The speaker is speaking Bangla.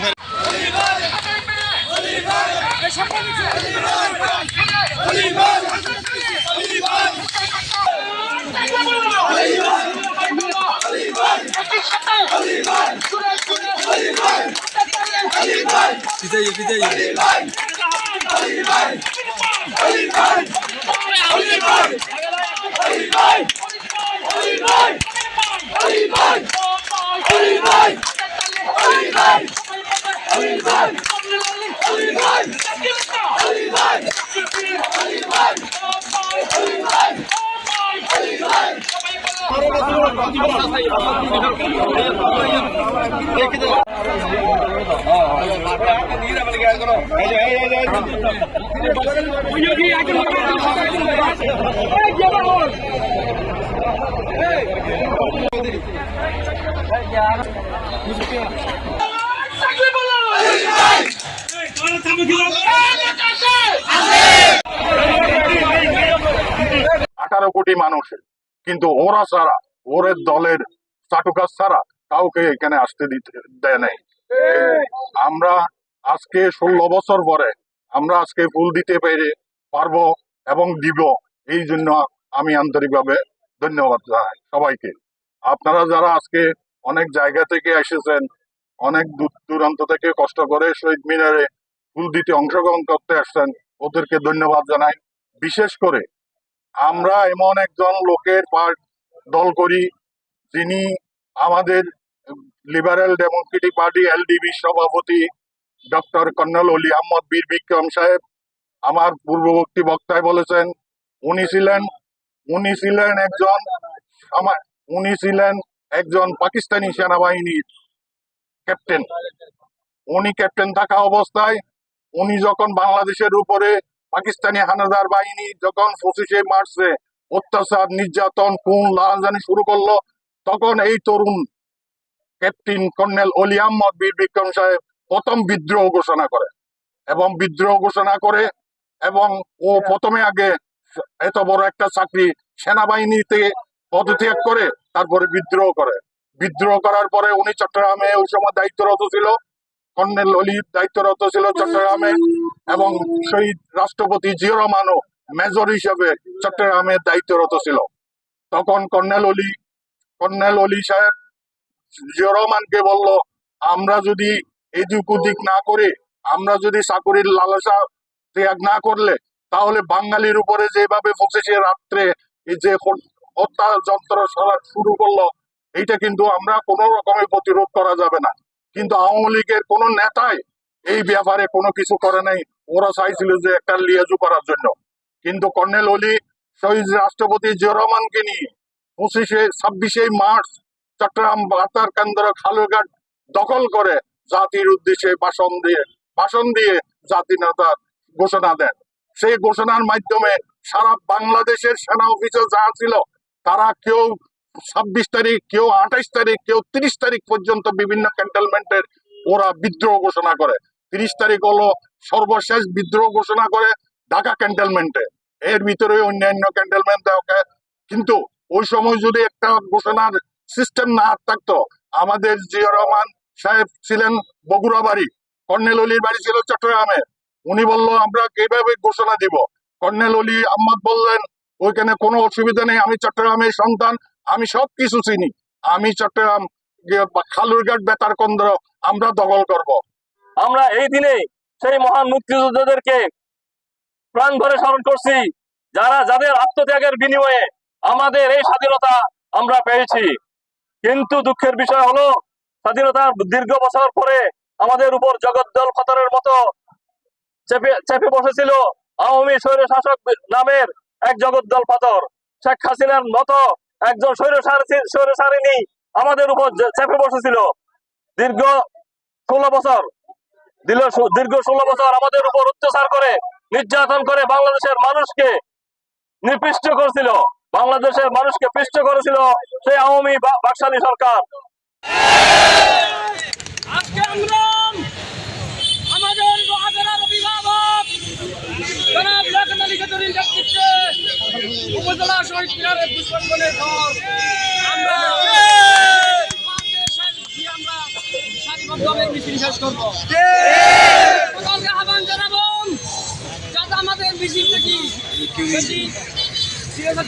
ভাই বিজয়ী বিজয়ী আঠারো কোটি মানুষের কিন্তু ওরা ছাড়া ওরের দলের চাটুকার ছাড়া কাউকে এখানে আসতে দিতে, দেয় নাই। আমরা আজকে ষোলো বছর পরে আমরা আজকে ফুল দিতে পেরে পারব এবং দিব। এই জন্য আমি আন্তরিকভাবে ধন্যবাদ জানাই সবাইকে। আপনারা যারা আজকে অনেক জায়গা থেকে এসেছেন, অনেক দূর দূরান্ত থেকে কষ্ট করে শহীদ মিনারে ফুল দিতে অংশগ্রহণ করতে আসছেন, ওদেরকে ধন্যবাদ জানাই। বিশেষ করে আমরা এমন একজন লোকের পার্ট দল করি, যিনি আমাদের লিবারেল ডেমোক্রেটিক পার্টি এলডিবি সভাপতি ডক্টর কর্নেল অলি আহমদ বীর বিক্রম সাহেব, আমার পূর্ববর্তী বক্তায় বলেছেন, উনি ছিলেন উনি ছিলেন একজন আমার, উনি ছিলেন একজন পাকিস্তানি সেনাবাহিনীর ক্যাপ্টেন উনি ক্যাপ্টেন থাকা অবস্থায়, উনি যখন বাংলাদেশের উপরে পাকিস্তানি হানাদার বাহিনী যখন পঁচিশে মার্চে অত্যাচার, নির্যাতন, খুন, লালজানি শুরু করল। তখন এই তরুণ ক্যাপ্টেন কর্নেল অলি আহমদ বীর বিক্রম সাহেব প্রথম বিদ্রোহ ঘোষণা করে এবং বিদ্রোহ ঘোষণা করে এবং ও প্রথমে আগে এত বড় একটা চাকরি সেনাবাহিনীতে পদত্যাগ করে, তারপরে বিদ্রোহ করে। বিদ্রোহ করার পরে উনি চট্টগ্রামে ওই সময় দায়িত্বরত ছিল। কর্নেল অলি দায়িত্বরত ছিল চট্টগ্রামে এবং শহীদ রাষ্ট্রপতি জিয়া রহমানও মেজর হিসেবে চট্টগ্রামে দায়িত্বরত ছিল। তখন কর্নেল অলি কর্নেল অলি সাহেব জিয়া রহমানকে বলল, আমরা যদি এদিক ওদিক না করে, আমরা যদি চাকুরির লালসা ত্যাগ না করলে, তাহলে বাঙালির উপরে যেভাবে পঁচিশে রাত্রে এই যে হত- হত্যা যন্ত্র শুরু করল, এইটা কিন্তু আমরা কোনো রকমের প্রতিরোধ করা যাবে না। কিন্তু আওয়ামী লীগের কোনো নেতাই এই ব্যাপারে কোনো কিছু করে নাই। ওরা চাইছিল যে একটা লিয়াজু করার জন্য। কিন্তু কর্নেল অলি শহীদ রাষ্ট্রপতি জিয়া রহমানকে নিয়ে পঁচিশে, ছাব্বিশে মার্চ চট্টগ্রাম বাতার কেন্দ্র খালুঘাট দখল করে জাতির উদ্দেশ্যে ভাষণ দিয়ে ভাষণ দিয়ে জাতিনতার ঘোষণা দেন। সেই ঘোষণার মাধ্যমে সারা বাংলাদেশের সেনা অফিসার যা ছিল, তারা কেউ ছাব্বিশ তারিখ, কেউ আঠাইশ তারিখ, কেউ তিরিশ তারিখ পর্যন্ত বিভিন্ন ক্যান্টনমেন্টের ওরা বিদ্রোহ ঘোষণা করে। তিরিশ তারিখ হলো সর্বশেষ বিদ্রোহ ঘোষণা করে ঢাকা ক্যান্টনমেন্টে এর ভিতরে অন্যান্য ক্যান্টনমেন্ট কিন্তু ওই সময় যদি একটা ঘোষণার সিস্টেম না থাকতো, আমাদের জিয়া রহমান সাহেব ছিলেন বগুড়া বাড়ি, কর্নেল অলির বাড়ি ছিল চট্টগ্রামে। উনি বলল, আমরা কীভাবে ঘোষণা দিব? কর্নেল অলি আহমদ বললেন, ওইখানে কোনো অসুবিধা নেই, আমি চট্টগ্রামের সন্তান, আমি সব কিছু চিনি। আমি চট্টগ্রাম খালুরঘাট বেতার কেন্দ্র আমরা দখল করব। আমরা এই দিনে সেই মহান মুক্তিযোদ্ধাদেরকে প্রাণ ভরে স্মরণ করছি, যারা যাদের আত্মত্যাগের বিনিময়ে আমাদের এই স্বাধীনতা আমরা পেয়েছি। কিন্তু দুঃখের বিষয় হলো, স্বাধীনতার দীর্ঘ বছর পরে আমাদের উপর জগদ্দল খতরের মতো চেপে চেপে বসেছিল আওয়ামী স্বৈর শাসক নামের এক জগদ্দল পাথর। শেখ হাসিনার মতো একজন স্বৈর স্বৈরসারিনী আমাদের উপর চেপে বসেছিল। দীর্ঘ ষোলো বছর দীর্ঘ ষোলো বছর আমাদের উপর অত্যাচার করে নির্যাতন করে বাংলাদেশের মানুষকে নিপৃষ্ট করেছিল। বাংলাদেশের মানুষকে পৃষ্ঠ করেছিল সেই আওয়ামী বাকশালী সরকার। আজকে আমরা আমাদের মহাজনের অভিভাবক জনাব লেখন আলী চৌধুরীর নেতৃত্বে উপজেলা শহীদ মিনারে পুষ্পাঞ্জনের ঘর আমরা আমরা মাধ্যমে মিছিল শেষ করব। আগ্রহ